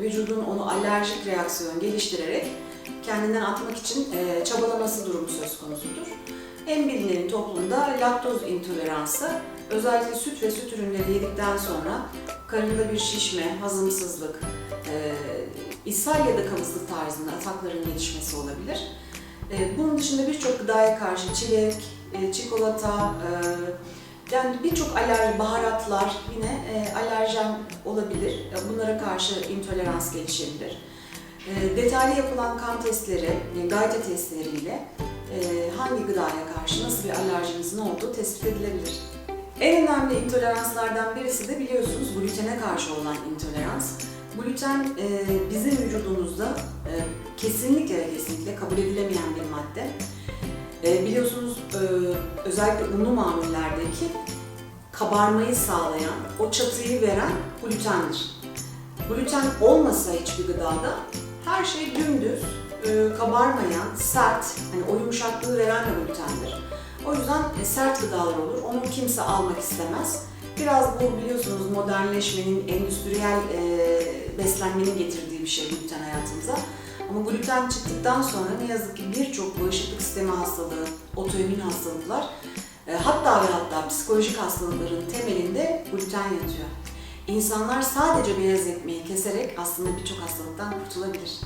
vücudun onu alerjik reaksiyon geliştirerek kendinden atmak için e, çabalaması durumu söz konusudur. En bilineni toplumda laktoz intoleransı, özellikle süt ve süt ürünleri yedikten sonra karında bir şişme, hazımsızlık, e, ishal ya da kabızlık tarzında atakların gelişmesi olabilir. E, bunun dışında birçok gıdaya karşı çilek, çikolata, yani birçok alerji, baharatlar yine e, alerjen olabilir. E, Bunlara karşı intolerans gelişebilir. E, detaylı yapılan kan testleri, e, gayta testleriyle e, hangi gıdaya karşı nasıl bir alerjinizin olduğu tespit edilebilir. En önemli intoleranslardan birisi de biliyorsunuz glutene karşı olan intolerans. Gluten e, bizim vücudumuzda e, kesinlikle kesinlikle kabul edilemeyen bir madde. E, biliyorsunuz e, özellikle unlu mamullerdeki kabarmayı sağlayan, o çatıyı veren glutendir. Gluten olmasa hiçbir gıdada her şey dümdüz, e, kabarmayan, sert, hani o yumuşaklığı veren de glutendir. O yüzden e, sert gıdalar olur, onu kimse almak istemez. Biraz bu biliyorsunuz modernleşmenin, endüstriyel e, beslenmenin getirdiği bir şey gluten hayatımıza. Ama gluten çıktıktan sonra ne yazık ki birçok bağışıklık sistemi hastalığı, otoimmün hastalıklar, e, hatta ve hatta psikolojik hastalıkların temelinde gluten yatıyor. İnsanlar sadece beyaz ekmeği keserek aslında birçok hastalıktan kurtulabilir.